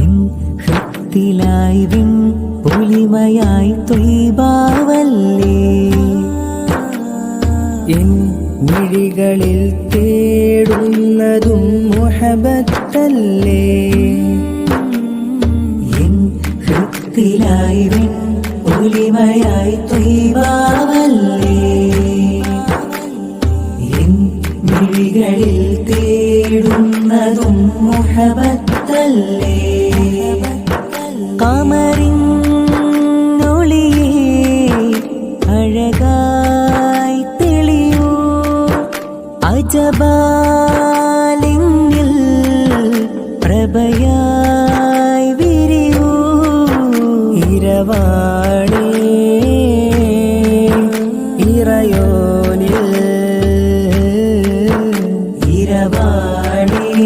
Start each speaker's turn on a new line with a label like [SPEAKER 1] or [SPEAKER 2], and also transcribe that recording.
[SPEAKER 1] N ഹൃത്തിലായി വിൺ പുലിമയായി തൊയ്ബാവല്ലേ
[SPEAKER 2] N മിഴികളിൽ തേടുന്നതും മുഹബത്തല്ലേ?
[SPEAKER 1] N ഹൃത്തിലായി വിൺ പുലിമയായി തൊയ്ബാവല്ലേ N മിഴികളിൽ തേടുന്നതും മുഹബത്തല്ലേ? അമറിന്നൊളിയേ അഴകായി തെളിയൂ. അജബാലിങ്ങിൽ പ്രഭയായി വിരിയൂ.
[SPEAKER 2] ഇരവാണി ഇറയോനിൽ.
[SPEAKER 1] ഇരവാണി